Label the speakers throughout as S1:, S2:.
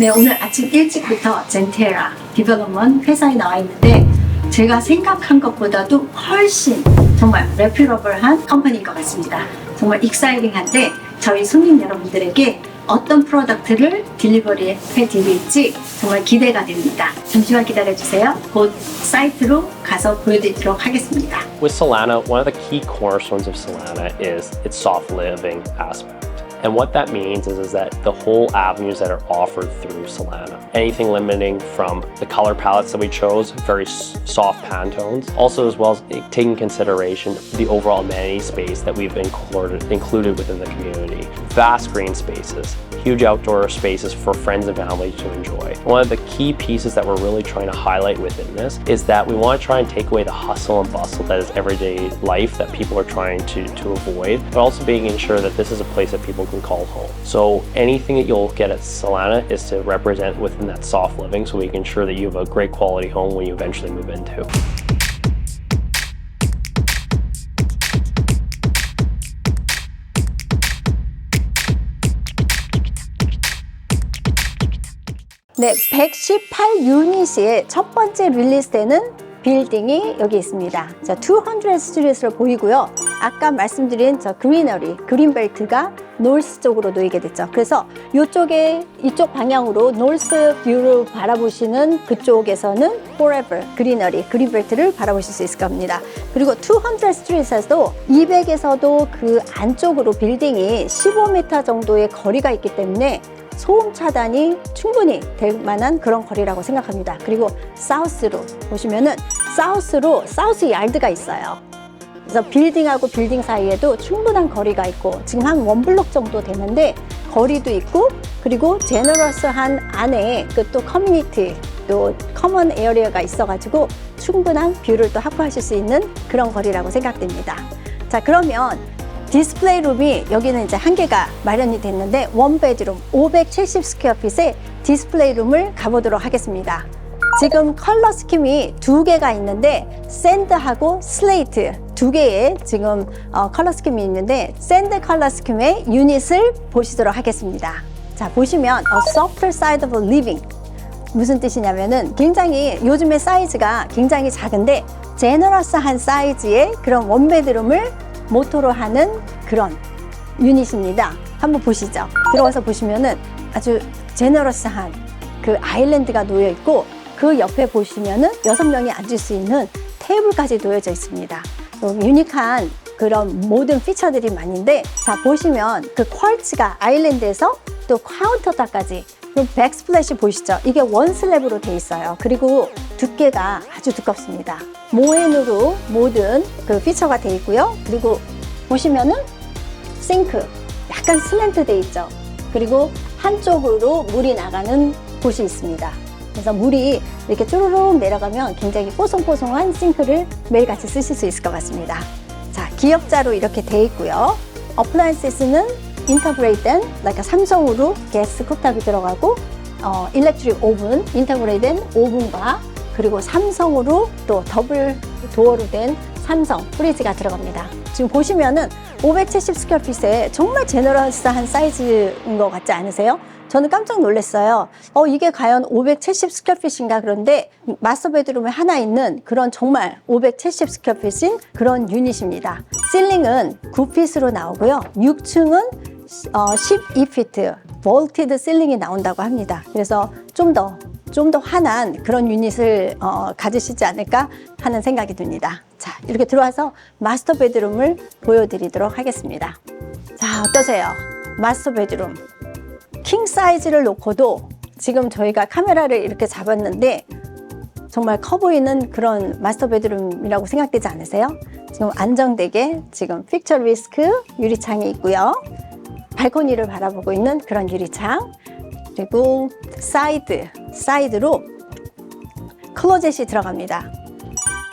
S1: 네, 오늘 아침 일찍부터 젠테라 디벨롭먼 회사에 나와 있는데 제가 생각한 것보다도 훨씬 정말 레퓨러블한 컴퍼니인 것 같습니다. 정말 익사이딩한데 저희 손님 여러분들에게 어떤 프로덕트를 딜리버리 해드릴지 정말 기대가 됩니다. 잠시만 기다려주세요. 곧 사이트로 가서 보여드리도록 하겠습니다.
S2: With Solana, one of the key cornerstones of Solana is its soft living aspect. And what that means is, is that the whole avenues that are offered through Solana. Anything limiting from the color palettes that we chose, very soft Pantones, also as well as taking consideration the overall amenity space that we've included, included within the community. Vast green spaces, huge outdoor spaces for friends and family to enjoy. One of the key pieces that we're really trying to highlight within this is that we want to try and take away the hustle and bustle that is everyday life that people are trying to, to avoid, but also being ensure that this is a place that people can call home. So anything that you'll get at Solana is to represent within that soft living so we can ensure that you have a great quality home when you eventually move into.
S1: 네, 118 유닛의 첫 번째 릴리스되는 빌딩이 여기 있습니다. 자, 200 스트리트로 보이고요. 아까 말씀드린 저 그리너리, 그린벨트가 노스 쪽으로 놓이게 됐죠. 그래서 이쪽에 이쪽 방향으로 노스 뷰를 바라보시는 그쪽에서는 forever 그리너리, 그린벨트를 바라보실 수 있을 겁니다. 그리고 200 스트리트에서도 200에서도 그 안쪽으로 빌딩이 15m 정도의 거리가 있기 때문에 소음 차단이 충분히 될 만한 그런 거리라고 생각합니다. 그리고 사우스로 보시면은 사우스로 사우스 야드가 있어요. 그래서 빌딩하고 빌딩 사이에도 충분한 거리가 있고 지금 한 원블록 정도 되는데 거리도 있고 그리고 제너러스한 안에 그 또 커뮤니티 또 커먼 에어리어가 있어가지고 충분한 뷰를 또 확보하실 수 있는 그런 거리라고 생각됩니다. 자 그러면 디스플레이 룸이 여기는 이제 한 개가 마련이 됐는데 원 베드룸 570 스퀘어핏의 디스플레이 룸을 가보도록 하겠습니다. 지금 컬러 스킴이 두 개가 있는데 샌드하고 슬레이트 두 개의 지금 어, 컬러 스킴이 있는데 샌드 컬러 스킴의 유닛을 보시도록 하겠습니다. 자 보시면 A softer side of living 무슨 뜻이냐면은 굉장히 요즘에 사이즈가 굉장히 작은데 제너러스한 사이즈의 그런 원베드룸을 모토로 하는 그런 유닛입니다. 한번 보시죠. 들어가서 보시면은 아주 제너러스한 그 아일랜드가 놓여 있고 그 옆에 보시면은 여섯 명이 앉을 수 있는 테이블까지 놓여져 있습니다. 또 유니크한 그런 모든 피처들이 많은데 자 보시면 그 퀄츠가 아일랜드에서 또 카운터탑까지 그럼 백스플래시 보이시죠? 이게 원 슬랩으로 돼 있어요. 그리고 두께가 아주 두껍습니다. 모엔으로 모든 그 피처가 돼 있고요. 그리고 보시면은 싱크 약간 슬랜트 돼 있죠. 그리고 한쪽으로 물이 나가는 곳이 있습니다. 그래서 물이 이렇게 쭈루룩 내려가면 굉장히 뽀송뽀송한 싱크를 매일같이 쓰실 수 있을 것 같습니다. 자, 기업자로 이렇게 돼 있고요. 어플라이언스는 인터그레이된, 그러니까 삼성으로 게스 쿡탑이 들어가고, 어, 일렉트릭 오븐, 인터그레이된 오븐과 그리고 삼성으로 또 더블 도어로 된 삼성 프리즈가 들어갑니다. 지금 보시면은 570 스퀘어핏에 정말 제너러스한 사이즈인 것 같지 않으세요? 저는 깜짝 놀랐어요. 어, 이게 과연 570 스퀘어핏인가 그런데 마스터 베드룸에 하나 있는 그런 정말 570 스퀘어핏인 그런 유닛입니다. 실링은 9핏으로 나오고요. 6층은 어, 12피트 볼티드 실링이 나온다고 합니다. 그래서 좀더 좀 더 환한 그런 유닛을 어, 가지시지 않을까 하는 생각이 듭니다. 자, 이렇게 들어와서 마스터 베드룸을 보여드리도록 하겠습니다. 자, 어떠세요? 마스터 베드룸. 킹 사이즈를 놓고도 지금 저희가 카메라를 이렇게 잡았는데 정말 커 보이는 그런 마스터 베드룸이라고 생각되지 않으세요? 지금 안정되게 지금 픽처 리스크 유리창이 있고요. 발코니를 바라보고 있는 그런 유리창. 그리고 사이드, 사이드로 클로젯이 들어갑니다.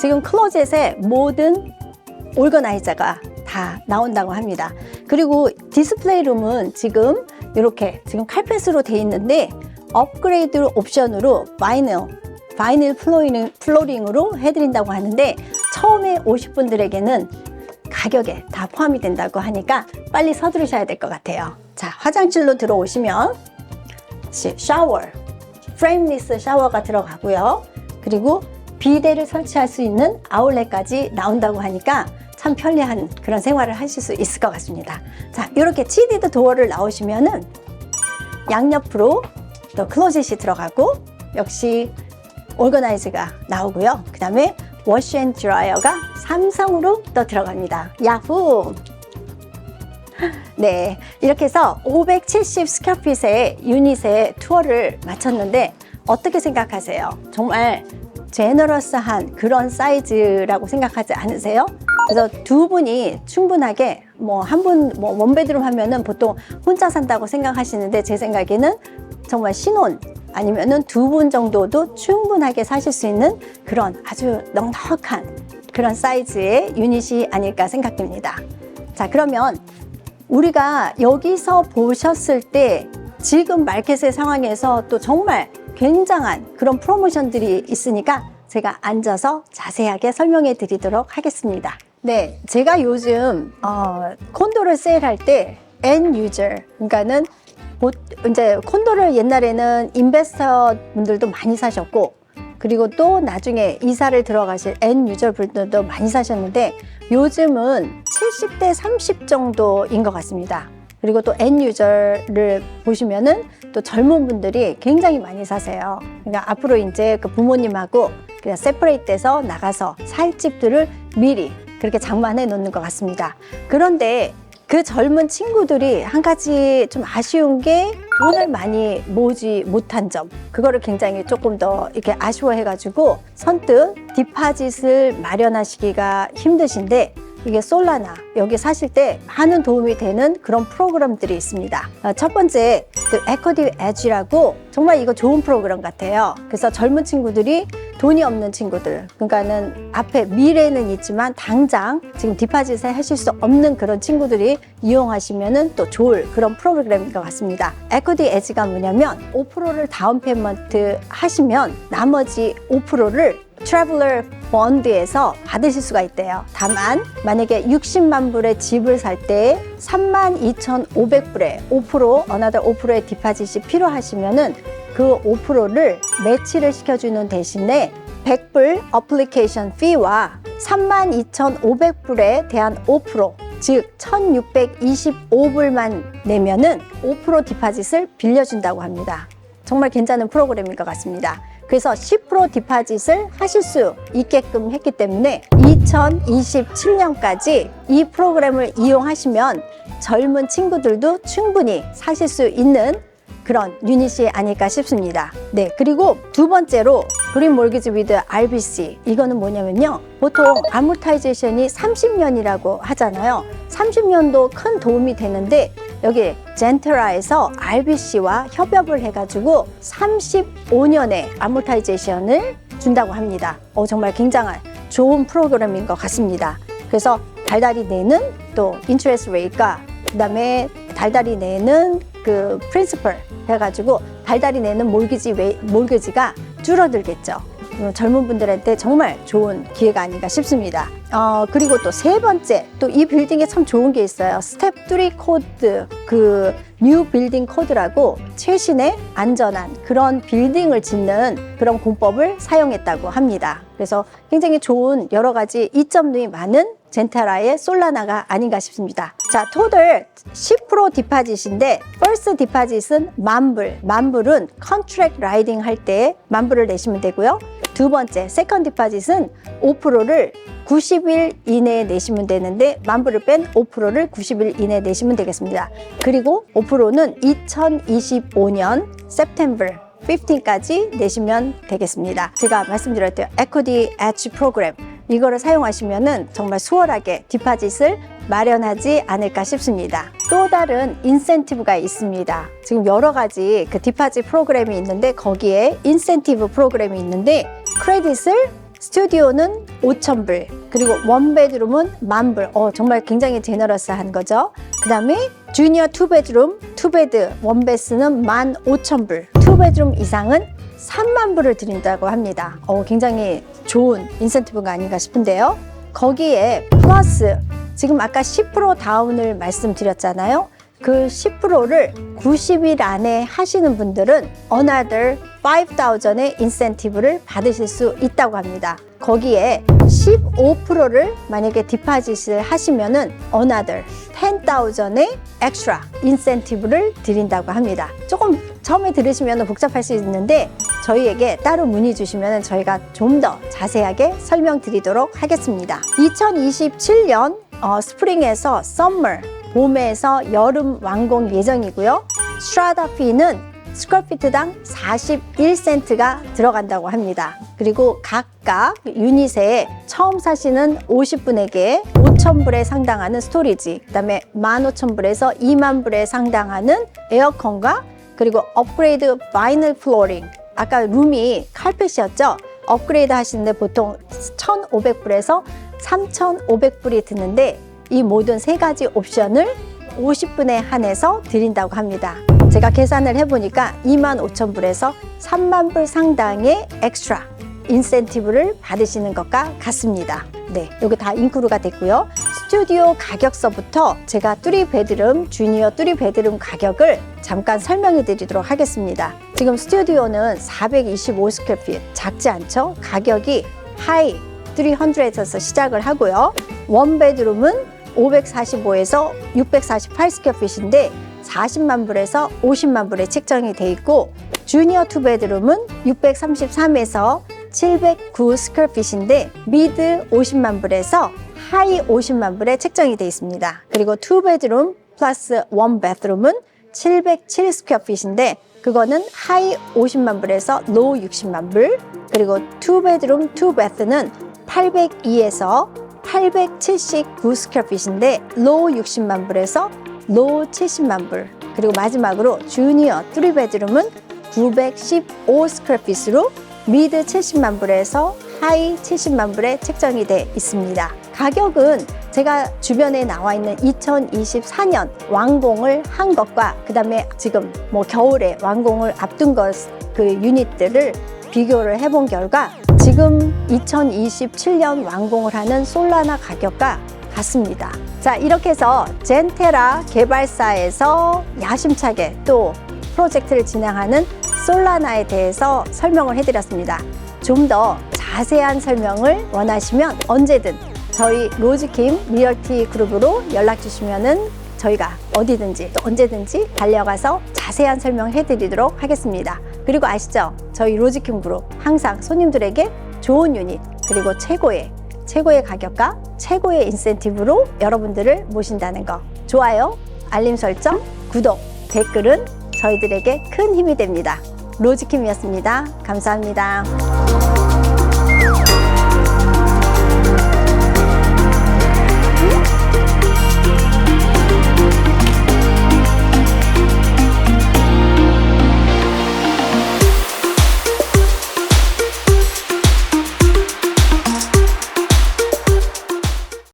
S1: 지금 클로젯에 모든 올거나이저가 다 나온다고 합니다. 그리고 디스플레이 룸은 지금 이렇게 지금 칼펫으로 돼 있는데 업그레이드 옵션으로 바이닐, 바이닐 플로링, 플로링으로 해드린다고 하는데 처음에 오실 분들에게는 가격에 다 포함이 된다고 하니까 빨리 서두르셔야 될 것 같아요. 자, 화장실로 들어오시면 샤워, 프레임리스 샤워가 들어가고요. 그리고 비데를 설치할 수 있는 아울렛까지 나온다고 하니까 참 편리한 그런 생활을 하실 수 있을 것 같습니다. 자, 이렇게 치디드 도어를 나오시면은 양옆으로 또 클로젯이 들어가고 역시 오르거나이즈가 나오고요. 그 다음에 워시 앤 드라이어가 삼성으로 또 들어갑니다. 야후! 네, 이렇게 해서 570 스퀘어핏의 유닛의 투어를 마쳤는데 어떻게 생각하세요? 정말 제너러스한 그런 사이즈라고 생각하지 않으세요? 그래서 두 분이 충분하게 뭐 한 분뭐 원베드룸 하면은 보통 혼자 산다고 생각하시는데 제 생각에는 정말 신혼 아니면은 두 분 정도도 충분하게 사실 수 있는 그런 아주 넉넉한 그런 사이즈의 유닛이 아닐까 생각됩니다. 자, 그러면 우리가 여기서 보셨을 때 지금 마켓의 상황에서 또 정말 굉장한 그런 프로모션들이 있으니까 제가 앉아서 자세하게 설명해 드리도록 하겠습니다. 네, 제가 요즘 어, 콘도를 세일할 때 end user, 그러니까는 보- 이제 콘도를 옛날에는 인베스터 분들도 많이 사셨고 그리고 또 나중에 이사를 들어가실 end user 분들도 많이 사셨는데 요즘은 70대 30 정도인 것 같습니다. 그리고 또 end user를 보시면은 또 젊은 분들이 굉장히 많이 사세요. 그러니까 앞으로 이제 그 부모님하고 그냥 세퍼레이트 돼서 나가서 살 집들을 미리 그렇게 장만해 놓는 것 같습니다. 그런데 그 젊은 친구들이 한 가지 좀 아쉬운 게 돈을 많이 모으지 못한 점. 그거를 굉장히 조금 더 이렇게 아쉬워해 가지고 선뜻 디파짓을 마련하시기가 힘드신데 이게 솔라나 여기 사실 때 많은 도움이 되는 그런 프로그램들이 있습니다. 어, 첫 번째 그 에코디 에지라고 정말 이거 좋은 프로그램 같아요. 그래서 젊은 친구들이 돈이 없는 친구들, 그러니까는 앞에 미래는 있지만 당장 지금 디파짓을 하실 수 없는 그런 친구들이 이용하시면은 또 좋을 그런 프로그램인 것 같습니다. 에코디 에지가 뭐냐면 5%를 다운 페이먼트 하시면 나머지 5%를 트래블러 펀드에서 받으실 수가 있대요. 다만 만약에 60만 불의 집을 살 때 32,500불에 5% 어나더 5%의 디파짓이 필요하시면은 그 5%를 매치를 시켜주는 대신에 100불 어플리케이션 피와 32,500불에 대한 5%, 즉 1,625불만 내면은 5% 디파짓을 빌려준다고 합니다. 정말 괜찮은 프로그램인 것 같습니다. 그래서 10% 디파짓을 하실 수 있게끔 했기 때문에 2027년까지 이 프로그램을 이용하시면 젊은 친구들도 충분히 사실 수 있는 그런 유닛이 아닐까 싶습니다. 네, 그리고 두 번째로 그린 몰기지 위드 RBC 이거는 뭐냐면요. 보통 아모타이제이션이 30년이라고 하잖아요. 30년도 큰 도움이 되는데 여기 젠테라에서 RBC와 협업을 해가지고 35년의 아모타이제이션을 준다고 합니다. 어, 정말 굉장한 좋은 프로그램인 것 같습니다. 그래서 달달이 내는 또 인트레스 레이트가 그다음에 달달이 내는 그 프린시플 해가지고 달달이 내는 몰기지 웨이, 몰기지가 줄어들겠죠. 어, 젊은 분들한테 정말 좋은 기회가 아닌가 싶습니다. 어, 그리고 또 세 번째, 또 이 빌딩에 참 좋은 게 있어요. 스텝 3 코드, 그, 뉴 빌딩 코드라고 최신의 안전한 그런 빌딩을 짓는 그런 공법을 사용했다고 합니다. 그래서 굉장히 좋은 여러 가지 이점이 많은 젠타라의 솔라나가 아닌가 싶습니다. 자, 토들 10% 디파짓인데 퍼스트 디파짓은 만불. 만불은 컨트랙 라이딩 할 때 만불을 내시면 되고요. 두 번째 세컨 디파짓은 5%를 90일 이내에 내시면 되는데 만불을 뺀 5%를 90일 이내에 내시면 되겠습니다. 그리고 5%는 2025년 September 15까지 내시면 되겠습니다. 제가 말씀드렸대요. 에코디 엣지 프로그램 이거를 사용하시면은 정말 수월하게 디파짓을 마련하지 않을까 싶습니다. 또 다른 인센티브가 있습니다. 지금 여러 가지 그 디파짓 프로그램이 있는데 거기에 인센티브 프로그램이 있는데 크레딧을 스튜디오는 5,000불, 그리고 원베드룸은 만불. 어, 정말 굉장히 제너러스한 거죠. 그 다음에 주니어 투베드룸, 투베드, 원베스는 15,000불. 투베드룸 이상은 3만 불을 드린다고 합니다. 어, 굉장히 좋은 인센티브가 아닌가 싶은데요. 거기에 플러스 지금 아까 10% 다운을 말씀드렸잖아요. 그 10%를 90일 안에 하시는 분들은 another 5,000의 인센티브를 받으실 수 있다고 합니다. 거기에 15%를 만약에 디파짓을 하시면은 another 10,000의 extra 인센티브를 드린다고 합니다. 조금 처음에 들으시면 복잡할 수 있는데 저희에게 따로 문의 주시면 저희가 좀 더 자세하게 설명드리도록 하겠습니다. 2027년 어, 스프링에서 썸머, 봄에서 여름 완공 예정이고요. 스트라다 피는 스퀘어피트당 41센트가 들어간다고 합니다. 그리고 각각 유닛에 처음 사시는 50분에게 5,000불에 상당하는 스토리지, 그다음에 15,000불에서 2만 불에 상당하는 에어컨과 그리고 업그레이드 바이널 플로링. 아까 룸이 칼펫이었죠? 업그레이드 하시는데 보통 1,500불에서 3,500불이 드는데 이 모든 세 가지 옵션을 50분에 한해서 드린다고 합니다. 제가 계산을 해보니까 25,000불에서 3만 불 상당의 엑스트라 인센티브를 받으시는 것과 같습니다. 네, 여기 다 인크루가 됐고요. 스튜디오 가격서부터 제가 뚜리 베드룸, 주니어 뚜리 베드룸 가격을 잠깐 설명해 드리도록 하겠습니다. 지금 스튜디오는 425 스퀘어핏 작지 않죠? 가격이 하이 300에서 시작을 하고요. 원 베드룸은 545에서 648 스퀘어핏인데 40만 불에서 50만 불에 책정이 돼 있고 주니어 투 베드룸은 633에서 709 스퀘어핏인데 미드 50만 불에서 하이 50만 불에 책정이 돼 있습니다. 그리고 투 베드룸 플러스 원 베드룸은 707 스퀘어핏인데 그거는 하이 50만 불에서 로우 60만 불 그리고 투 베드룸 투 베드는 802에서 879 스퀘어핏인데 로우 60만 불에서 로우 70만 불 그리고 마지막으로 주니어 3베드룸은 915 스퀘어핏으로 미드 70만 불에서 하이 70만 불에 책정이 돼 있습니다. 가격은 제가 주변에 나와 있는 2024년 완공을 한 것과 그 다음에 지금 뭐 겨울에 완공을 앞둔 것 그 유닛들을 비교를 해본 결과 지금 2027년 완공을 하는 솔라나 가격과 같습니다. 자, 이렇게 해서 젠테라 개발사에서 야심차게 또 프로젝트를 진행하는 솔라나에 대해서 설명을 해드렸습니다. 좀 더 자세한 설명을 원하시면 언제든 저희 로즈킴 리얼티 그룹으로 연락 주시면은 저희가 어디든지 또 언제든지 달려가서 자세한 설명 해 드리도록 하겠습니다. 그리고 아시죠? 저희 로즈킴 그룹 항상 손님들에게 좋은 유닛 그리고 최고의 최고의 가격과 최고의 인센티브로 여러분들을 모신다는 거. 좋아요, 알림 설정, 구독, 댓글은 저희들에게 큰 힘이 됩니다. 로즈킴이었습니다. 감사합니다.